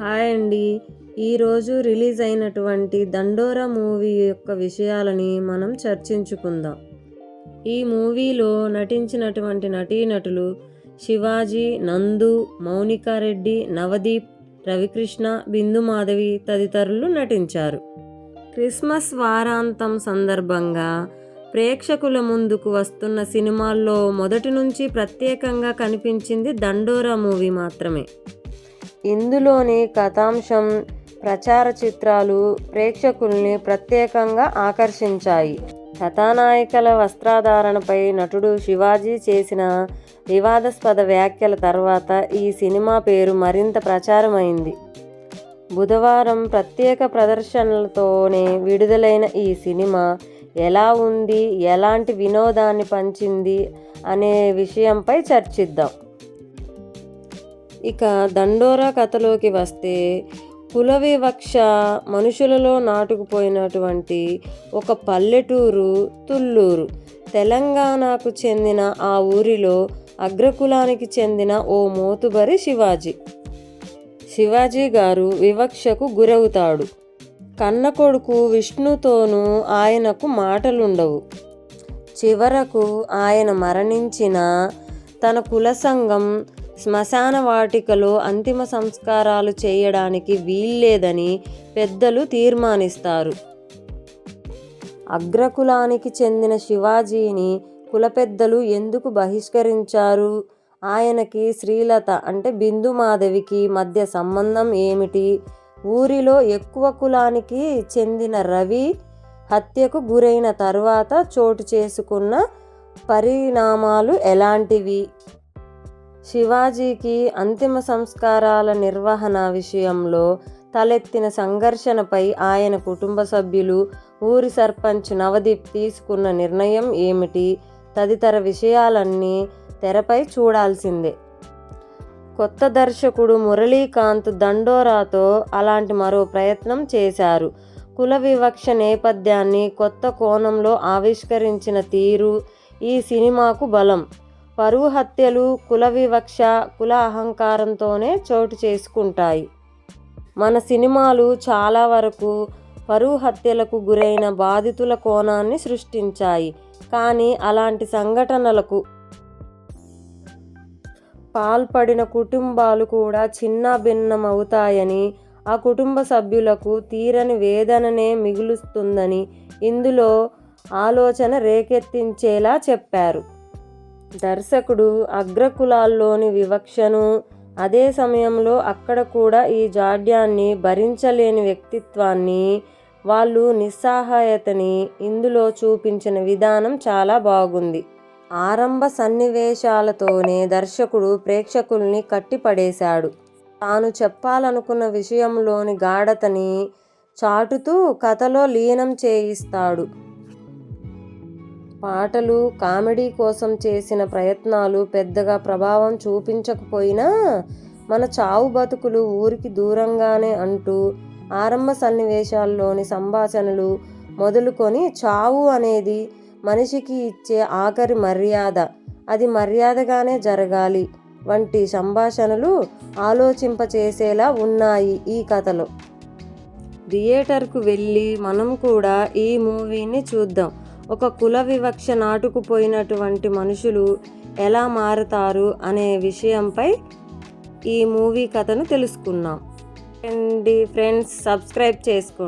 Hi అండి. ఈరోజు release అయినటువంటి దండోరా మూవీ యొక్క విషయాలని మనం చర్చించుకుందాం. ఈ మూవీలో నటించినటువంటి నటీనటులు శివాజీ నందు మౌనికా రెడ్డి నవదీప్ రవికృష్ణ బిందు మాధవి తదితరులు నటించారు. క్రిస్మస్ వారాంతం సందర్భంగా ప్రేక్షకుల ముందుకు వస్తున్న సినిమాల్లో మొదటి నుంచి ప్రత్యేకంగా కనిపించింది దండోరా మూవీ మాత్రమే. ఇందులోని కథాంశం ప్రచార చిత్రాలు ప్రేక్షకుల్ని ప్రత్యేకంగా ఆకర్షించాయి. కథానాయకల వస్త్రాధారణపై నటుడు శివాజీ చేసిన వివాదాస్పద వ్యాఖ్యల తర్వాత ఈ సినిమా పేరు మరింత ప్రచారమైంది. బుధవారం ప్రత్యేక ప్రదర్శనలతోనే విడుదలైన ఈ సినిమా ఎలా ఉంది ఎలాంటి వినోదాన్ని పంచింది అనే విషయంపై చర్చిద్దాం. ఇక దండోరా కథలోకి వస్తే కుల వివక్ష మనుషులలో నాటుకుపోయినటువంటి ఒక పల్లెటూరు తుళ్ళూరు. తెలంగాణకు చెందిన ఆ ఊరిలో అగ్రకులానికి చెందిన ఓ మోతుబరి శివాజీ. శివాజీ గారు వివక్షకు గురవుతాడు. కన్న కొడుకు విష్ణుతోనూ ఆయనకు మాటలుండవు. చివరకు ఆయన మరణించిన తన కుల సంఘం శ్మశాన వాటికలో అంతిమ సంస్కారాలు చేయడానికి వీల్లేదని పెద్దలు తీర్మానిస్తారు. అగ్రకులానికి చెందిన శివాజీని కుల పెద్దలు ఎందుకు బహిష్కరించారు? ఆయనకి శ్రీలత అంటే బిందు మాధవికి మధ్య సంబంధం ఏమిటి? ఊరిలో ఎక్కువ కులానికి చెందిన రవి హత్యకు గురైన తర్వాత చోటు చేసుకున్న పరిణామాలు ఎలాంటివి? శివాజీకి అంతిమ సంస్కారాల నిర్వహణ విషయంలో తలెత్తిన సంఘర్షణపై ఆయన కుటుంబ సభ్యులు ఊరి సర్పంచ్ నవదీప్ తీసుకున్న నిర్ణయం ఏమిటి? తదితర విషయాలన్నీ తెరపై చూడాల్సిందే. కొత్త దర్శకుడు మురళీకాంత్ దండోరాతో అలాంటి మరో ప్రయత్నం చేశారు. కుల వివక్ష నేపథ్యాన్ని కొత్త కోణంలో ఆవిష్కరించిన తీరు ఈ సినిమాకు బలం. పరువు హత్యలు కుల వివక్ష కుల అహంకారంతోనే చోటు చేసుకుంటాయి. మన సినిమాలు చాలా వరకు పరువు హత్యలకు గురైన బాధితుల కోణాన్ని సృష్టించాయి. కానీ అలాంటి సంఘటనలకు పాల్పడిన కుటుంబాలు కూడా చిన్న భిన్నమవుతాయని ఆ కుటుంబ సభ్యులకు తీరని వేదననే మిగులుస్తుందని ఇందులో ఆలోచన రేకెత్తించేలా చెప్పారు. దర్శకుడు అగ్రకులాల్లోని వివక్షను అదే సమయంలో అక్కడ కూడా ఈ జాడ్యాన్ని భరించలేని వ్యక్తిత్వాన్ని వాళ్ళు నిస్సహాయతని ఇందులో చూపించిన విధానం చాలా బాగుంది. ఆరంభ సన్నివేశాలతోనే దర్శకుడు ప్రేక్షకుల్ని కట్టిపడేశాడు. తాను చెప్పాలనుకున్న విషయంలోని గాఢతని చాటుతూ కథలో లీనం చేయిస్తాడు. పాటలు కామెడీ కోసం చేసిన ప్రయత్నాలు పెద్దగా ప్రభావం చూపించకపోయినా మన చావు బతుకులు ఊరికి దూరంగానే అంటూ ఆరంభ సన్నివేశాల్లోని సంభాషణలు మొదలుకొని చావు అనేది మనిషికి ఇచ్చే ఆఖరి మర్యాద. అది మర్యాదగానే జరగాలి వంటి సంభాషణలు ఆలోచింపచేసేలా ఉన్నాయి ఈ కథలో. థియేటర్కు వెళ్ళి మనం కూడా ఈ మూవీని చూద్దాం. ఒక కుల వివక్ష నాటుకుపోయినటువంటి మనుషులు ఎలా మారుతారు అనే విషయంపై ఈ మూవీ కథను తెలుసుకున్నాం అండి ఫ్రెండ్స్ సబ్స్క్రైబ్ చేసుకోండి.